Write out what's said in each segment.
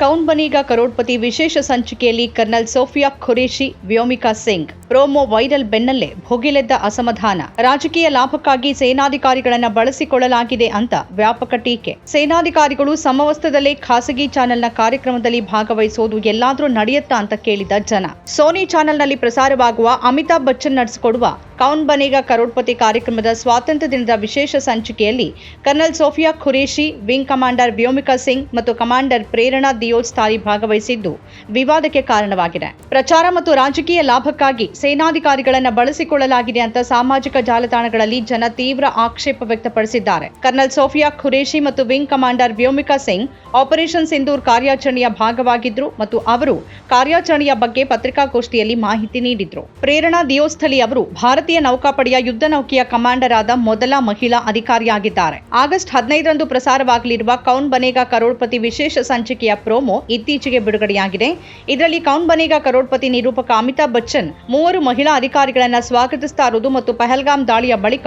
ಕೌನ್ ಬನೀಗ ಕರೋಡ್ಪತಿ ವಿಶೇಷ ಸಂಚಿಕೆಯಲ್ಲಿ colonel Sofiya Qureshi Vyomika Singh. Promo viral ಬೆನ್ನಲ್ಲೇ ಭೋಗಿಲೆದ್ದ ಅಸಮಾಧಾನ. ರಾಜಕೀಯ ಲಾಭಕ್ಕಾಗಿ ಸೇನಾಧಿಕಾರಿಗಳನ್ನು ಬಳಸಿಕೊಳ್ಳಲಾಗಿದೆ ಅಂತ ವ್ಯಾಪಕ ಟೀಕೆ. ಸೇನಾಧಿಕಾರಿಗಳು ಸಮವಸ್ತ್ರದಲ್ಲೇ ಖಾಸಗಿ ಚಾನೆಲ್ನ ಕಾರ್ಯಕ್ರಮದಲ್ಲಿ ಭಾಗವಹಿಸೋದು ಎಲ್ಲಾದರೂ ನಡೆಯುತ್ತಾ ಅಂತ ಕೇಳಿದ ಜನ. ಸೋನಿ ಚಾನೆಲ್ನಲ್ಲಿ ಪ್ರಸಾರವಾಗುವ ಅಮಿತಾಬ್ ಬಚ್ಚನ್ ನಡೆಸಿಕೊಡುವ ಕೌನ್ ಬನೇಗ ಕರೋಡ್ಪತಿ ಕಾರ್ಯಕ್ರಮದ ಸ್ವಾತಂತ್ರ್ಯ ದಿನದ ವಿಶೇಷ ಸಂಚಿಕೆಯಲ್ಲಿ colonel Sofiya Qureshi wing commander Vyomika Singh ಮತ್ತು ಕಮಾಂಡರ್ ಪ್ರೇರಣಾ ದಿಯೋಜ್ ತಾರಿ ಭಾಗವಹಿಸಿದ್ದು ವಿವಾದಕ್ಕೆ ಕಾರಣವಾಗಿದೆ. ಪ್ರಚಾರ ಮತ್ತು ರಾಜಕೀಯ ಲಾಭಕ್ಕಾಗಿ ಸೇನಾಧಿಕಾರಿಗಳನ್ನು ಬಳಸಿಕೊಳ್ಳಲಾಗಿದೆ ಅಂತ ಸಾಮಾಜಿಕ ಜಾಲತಾಣಗಳಲ್ಲಿ ಜನ ತೀವ್ರ ಆಕ್ಷೇಪ ವ್ಯಕ್ತಪಡಿಸಿದ್ದಾರೆ. ಕರ್ನಲ್ ಸೋಫಿಯಾ ಖುರೇಶಿ ಮತ್ತು wing commander Vyomika Singh operation Sindoor ಕಾರ್ಯಾಚರಣೆಯ ಭಾಗವಾಗಿದ್ರು ಮತ್ತು ಅವರು ಕಾರ್ಯಾಚರಣೆಯ ಬಗ್ಗೆ ಪತ್ರಿಕಾಗೋಷ್ಠಿಯಲ್ಲಿ ಮಾಹಿತಿ ನೀಡಿದ್ರು. ಪ್ರೇರಣಾ ದಿಯೋಸ್ಥಲಿ ಅವರು ಭಾರತೀಯ ನೌಕಾಪಡೆಯ ಯುದ್ಧ ನೌಕೆಯ ಕಮಾಂಡರ್ ಆದ ಮೊದಲ ಮಹಿಳಾ ಅಧಿಕಾರಿಯಾಗಿದ್ದಾರೆ. ಆಗಸ್ಟ್ ಹದಿನೈದರಂದು ಪ್ರಸಾರವಾಗಲಿರುವ ಕೌನ್ ಬನೇಗಾ ಕರೋಡ್ಪತಿ ವಿಶೇಷ ಸಂಚಿಕೆಯ ಪ್ರೋಮೋ ಇತ್ತೀಚೆಗೆ ಬಿಡುಗಡೆಯಾಗಿದೆ. ಇದರಲ್ಲಿ ಕೌನ್ ಬನೇಗಾ ಕರೋಡ್ಪತಿ ನಿರೂಪಕ ಅಮಿತಾಬ್ ಬಚ್ಚನ್, ಮೂವರು ಮಹಿಳಾ ಅಧಿಕಾರಿಗಳನ್ನು ಸ್ವಾಗತಿಸ್ತಾ ಇರುವುದು ಮತ್ತು ಪಹಲ್ಗಾಮ್ ದಾಳಿಯ ಬಳಿಕ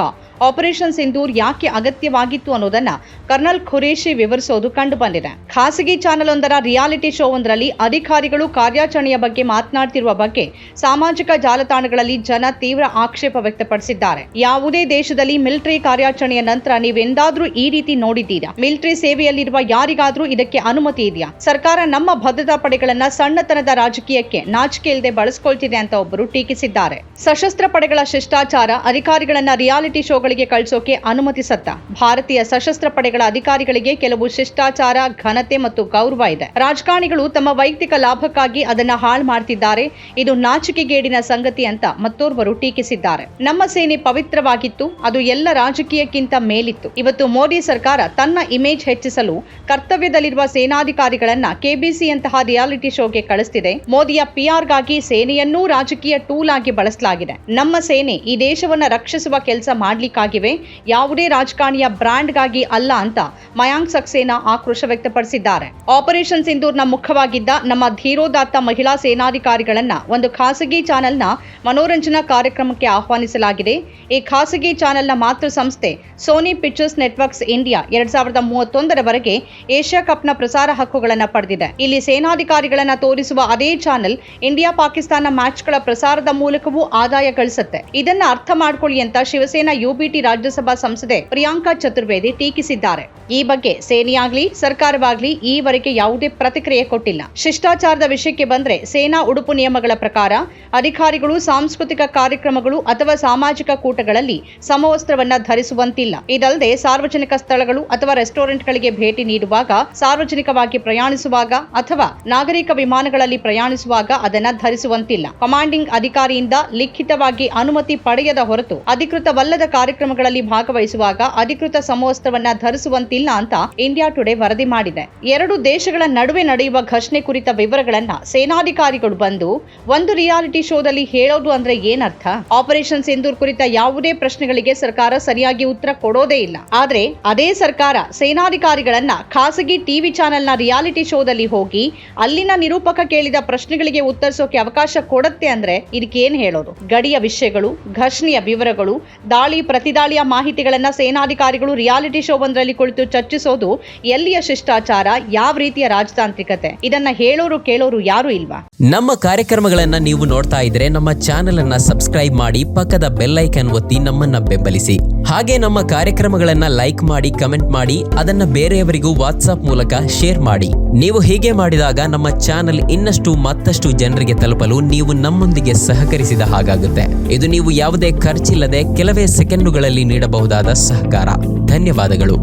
ಆಪರೇಷನ್ ಸಿಂಧೂರ್ ಯಾಕೆ ಅಗತ್ಯವಾಗಿತ್ತು ಅನ್ನೋದನ್ನ ಕರ್ನಲ್ ಖುರೇಶಿ ವಿವರಿಸೋದು ಕಂಡುಬಂದಿದೆ. ಖಾಸಗಿ ಚಾನೆಲ್ ಒಂದರ ರಿಯಾಲಿಟಿ ಶೋ ಒಂದರಲ್ಲಿ ಅಧಿಕಾರಿಗಳು ಕಾರ್ಯಾಚರಣೆಯ ಬಗ್ಗೆ ಮಾತನಾಡ್ತಿರುವ ಬಗ್ಗೆ ಸಾಮಾಜಿಕ ಜಾಲತಾಣಗಳಲ್ಲಿ ಜನ ತೀವ್ರ ಆಕ್ಷೇಪ ವ್ಯಕ್ತಪಡಿಸಿದ್ದಾರೆ. ಯಾವುದೇ ದೇಶದಲ್ಲಿ ಮಿಲಿಟರಿ ಕಾರ್ಯಾಚರಣೆಯ ನಂತರ ನೀವೆಂದಾದ್ರೂ ಈ ರೀತಿ ನೋಡಿದ್ದೀರಾ? ಮಿಲಿಟರಿ ಸೇವೆಯಲ್ಲಿರುವ ಯಾರಿಗಾದ್ರೂ ಇದಕ್ಕೆ ಅನುಮತಿ ಇದೆಯಾ? ಸರ್ಕಾರ ನಮ್ಮ ಭದ್ರತಾ ಪಡೆಗಳನ್ನ ಸಣ್ಣತನದ ರಾಜಕೀಯಕ್ಕೆ ನಾಚಿಕೆ ಇಲ್ಲದೆ ಬಳಸ್ಕೊಳ್ತಿದೆ ಅಂತ ಒಬ್ಬರು ಟೀಕಿಸಿದ್ದಾರೆ. ಸಶಸ್ತ್ರ ಪಡೆಗಳ ಶಿಷ್ಟಾಚಾರ ಅಧಿಕಾರಿಗಳನ್ನ ರಿಯಾಲಿಟಿ ಶೋಗಳಿಗೆ ಕಳಿಸೋಕೆ ಅನುಮತಿಸತ್ತ ಭಾರತೀಯ ಸಶಸ್ತ್ರ ಪಡೆಗಳ ಅಧಿಕಾರಿಗಳಿಗೆ ಕೆಲವು ಶಿಷ್ಟಾಚಾರ, ಘನತೆ ಮತ್ತು ಗೌರವ ಇದೆ. ರಾಜಕಾರಣಿಗಳು ತಮ್ಮ ವೈಯಕ್ತಿಕ ಲಾಭಕ್ಕಾಗಿ ಅದನ್ನ ಹಾಳು ಮಾಡ್ತಿದ್ದಾರೆ. ಇದು ನಾಚಿಕೆಗೇಡಿನ ಸಂಗತಿ ಅಂತ ಮತ್ತೋರ್ವರು ಟೀಕಿಸಿದ್ದಾರೆ. ನಮ್ಮ ಸೇನೆ ಪವಿತ್ರವಾಗಿತ್ತು, ಅದು ಎಲ್ಲ ರಾಜಕೀಯಕ್ಕಿಂತ ಮೇಲಿತ್ತು. ಇವತ್ತು ಮೋದಿ ಸರ್ಕಾರ ತನ್ನ ಇಮೇಜ್ ಹೆಚ್ಚಿಸಲು ಕರ್ತವ್ಯದಲ್ಲಿರುವ ಸೇನಾಧಿಕಾರಿಗಳನ್ನ ಕೆಬಿಸಿಯಂತಹ ರಿಯಾಲಿಟಿ ಶೋಗೆ ಕಳಿಸ್ತಿದೆ. ಮೋದಿಯ ಪಿಆರ್ಗಾಗಿ ಸೇನೆಯನ್ನೂ ರಾಜಕೀಯ ಟೂಲ್ ಆಗಿ ಬಳಸಲಾಗಿದೆ. ನಮ್ಮ ಸೇನೆ ಈ ದೇಶವನ್ನ ರಕ್ಷಿಸುವ ಕೆಲಸ ಮಾಡ್ಲಿಕ್ಕಾಗಿವೆ. ಯಾವುದೇ ರಾಜಕಾರಣಿಯ ಬ್ರ್ಯಾಂಡ್ಗಾಗಿ ಅಲ್ಲ ಅಂತ ಮಯಾಂಕ್ ಸಕ್ಸೇನಾ ಆಕ್ರೋಶ ವ್ಯಕ್ತಪಡಿಸಿದ್ದಾರೆ. ಆಪರೇಷನ್ ಸಿಂಧೂರ್ನ ಮುಖವಾಗಿದ್ದ ನಮ್ಮ ಧೀರೋದಾತ್ತ ಮಹಿಳಾ ಸೇನಾಧಿಕಾರಿಗಳನ್ನ ಒಂದು ಖಾಸಗಿ ಚಾನೆಲ್ನ ಮನೋರಂಜನಾ ಕಾರ್ಯಕ್ರಮಕ್ಕೆ ಆಹ್ವಾನಿಸಲಾಗಿದೆ. ಈ ಖಾಸಗಿ ಚಾನೆಲ್ನ ಮಾತೃ ಸಂಸ್ಥೆ ಸೋನಿ ಪಿಕ್ಚರ್ಸ್ ನೆಟ್ವರ್ಕ್ಸ್ ಇಂಡಿಯಾ ಎರಡ್ ಸಾವಿರದ ಮೂವತ್ತೊಂದರವರೆಗೆ ಏಷ್ಯಾ ಕಪ್ನ ಪ್ರಸಾರ ಹಕ್ಕುಗಳನ್ನು ಪಡೆದಿದೆ. ಇಲ್ಲಿ ಸೇನಾಧಿಕಾರಿಗಳನ್ನು ತೋರಿಸುವ ಅದೇ ಚಾನೆಲ್ ಇಂಡಿಯಾ ಪಾಕಿಸ್ತಾನ ಮ್ಯಾಚ್ಗಳ ಪ್ರಸಾರದ ಮೂಲಕವೂ ಆದಾಯ ಗಳಿಸುತ್ತೆ. ಇದನ್ನ ಅರ್ಥ ಮಾಡಿಕೊಳ್ಳಿ ಅಂತ ಶಿವಸೇನಾ ಯುಬಿಟಿ ರಾಜ್ಯಸಭಾ ಸಂಸದೆ ಪ್ರಿಯಾಂಕಾ ಚತುರ್ವೇದಿ ಟೀಕಿಸಿದ್ದಾರೆ. ಈ ಬಗ್ಗೆ ಸೇನೆಯಾಗ್ಲಿ, ಸರ್ಕಾರವಾಗ್ಲಿ ಈವರೆಗೆ ಯಾವುದೇ ಪ್ರತಿಕ್ರಿಯೆ ಕೊಟ್ಟಿಲ್ಲ. ಶಿಷ್ಟಾಚಾರದ ವಿಷಯಕ್ಕೆ ಬಂದ್ರೆ ಸೇನಾ ಉಡುಪು ನಿಯಮಗಳ ಪ್ರಕಾರ ಅಧಿಕಾರಿಗಳು ಸಾಂಸ್ಕೃತಿಕ ಕಾರ್ಯಕ್ರಮಗಳು ಅಥವಾ ಸಾಮಾಜಿಕ ಕೂಟಗಳಲ್ಲಿ ಸಮವಸ್ತ್ರವನ್ನ ಧರಿಸುವಂತಿಲ್ಲ. ಇದಲ್ಲದೆ ಸಾರ್ವಜನಿಕ ಸ್ಥಳಗಳು ಅಥವಾ ರೆಸ್ಟೋರೆಂಟ್ಗಳಿಗೆ ಭೇಟಿ ನೀಡುವಾಗ ಸಾರ್ವಜನಿಕವಾಗಿ ಪ್ರಯಾಣಿಸುವಾಗ ಅಥವಾ ನಾಗರಿಕ ವಿಮಾನಗಳಲ್ಲಿ ಪ್ರಯಾಣಿಸುವಾಗ ಅದನ್ನ ಧರಿಸುವಂತಿಲ್ಲ. ಕಮಾಂಡಿಂಗ್ ಅಧಿಕಾರಿಯಿಂದ ಲಿಖಿತವಾಗಿ ಅನುಮತಿ ಪಡೆಯದ ಹೊರತು ಅಧಿಕೃತವಲ್ಲದ ಕಾರ್ಯಕ್ರಮಗಳಲ್ಲಿ ಭಾಗವಹಿಸುವಾಗ ಅಧಿಕೃತ ಸಮವಸ್ತ್ರವನ್ನ ಧರಿಸುವಂತಿಲ್ಲ. ಅಂತ ಇಂಡಿಯಾ ಟುಡೇ ವರದಿ ಮಾಡಿದೆ. ಎರಡು ದೇಶಗಳ ನಡುವೆ ನಡೆಯುವ ಘರ್ಷಣೆ ಕುರಿತ ವಿವರಗಳನ್ನ ಸೇನಾಧಿಕಾರಿಗಳು ಬಂದು ಒಂದು ರಿಯಾಲಿಟಿ ಶೋದಲ್ಲಿ ಹೇಳೋದು ಅಂದ್ರೆ ಏನರ್ಥ? ಆಪರೇಷನ್ ಸಿಂಧೂರ್ ಕುರಿತ ಯಾವುದೇ ಪ್ರಶ್ನೆಗಳಿಗೆ ಸರ್ಕಾರ ಸರಿಯಾಗಿ ಉತ್ತರ ಕೊಡೋದೇ ಇಲ್ಲ. ಆದ್ರೆ ಅದೇ ಸರ್ಕಾರ ಸೇನಾಧಿಕಾರಿಗಳನ್ನ ಖಾಸಗಿ ಟಿವಿ ಚಾನೆಲ್ನ ರಿಯಾಲಿಟಿ ಶೋದಲ್ಲಿ ಹೋಗಿ ಅಲ್ಲಿನ ನಿರೂಪಕ ಕೇಳಿದ ಪ್ರಶ್ನೆಗಳಿಗೆ ಉತ್ತರಿಸೋಕೆ ಅವಕಾಶ ಕೊಡುತ್ತೆ ಅಂದ್ರೆ ಇದಕ್ಕೆ ಏನ್ ಹೇಳೋದು? ಗಡಿಯ ವಿಷಯಗಳು, ಘರ್ಷಣೆಯ ವಿವರಗಳು, ದಾಳಿ, ಪ್ರತಿದಾಳಿಯ ಮಾಹಿತಿಗಳನ್ನ ಸೇನಾಧಿಕಾರಿಗಳು ರಿಯಾಲಿಟಿ ಶೋ ಒಂದರಲ್ಲಿ ಕುಳಿತು ಚರ್ಚಿಸೋದು ಎಲ್ಲಿಯ ಶಿಷ್ಟಾಚಾರ, ಯಾವ ರೀತಿಯ ರಾಜತಾಂತ್ರಿಕತೆ? ಇದನ್ನ ಹೇಳೋರು ಕೇಳೋರು ಯಾರು ಇಲ್ವಾ? ನಮ್ಮ ಕಾರ್ಯಕ್ರಮಗಳನ್ನ ನೀವು ನೋಡ್ತಾ ಇದ್ರೆ ನಮ್ಮ ಚಾನೆಲ್ ಅನ್ನ ಸಬ್ಸ್ಕ್ರೈಬ್ ಮಾಡಿ ಪಕ್ಕದ ಬೆಲ್ ಐಕನ್ ಒತ್ತಿ ನಮ್ಮನ್ನ ಬೆಂಬಲಿಸಿ. ಹಾಗೆ ನಮ್ಮ ಕಾರ್ಯಕ್ರಮಗಳನ್ನ ಲೈಕ್ ಮಾಡಿ, ಕಮೆಂಟ್ ಮಾಡಿ, ಅದನ್ನ ಬೇರೆಯವರಿಗೂ ವಾಟ್ಸ್ಆಪ್ ಮೂಲಕ ಶೇರ್ ಮಾಡಿ. ನೀವು ಹೀಗೆ ಮಾಡಿದಾಗ ನಮ್ಮ ಚಾನೆಲ್ ಇನ್ನಷ್ಟು ಮತ್ತಷ್ಟು ಜನರಿಗೆ ತಲುಪಲು ನೀವು ನಮ್ಮೊಂದಿಗೆ ಸಹಕರಿಸಿದ ಹಾಗಾಗುತ್ತೆ. ಇದು ನೀವು ಯಾವುದೇ ಖರ್ಚಿಲ್ಲದೆ ಕೆಲವೇ ಸೆಕೆಂಡುಗಳಲ್ಲಿ ನೀಡಬಹುದಾದ ಸಹಕಾರ. ಧನ್ಯವಾದಗಳು.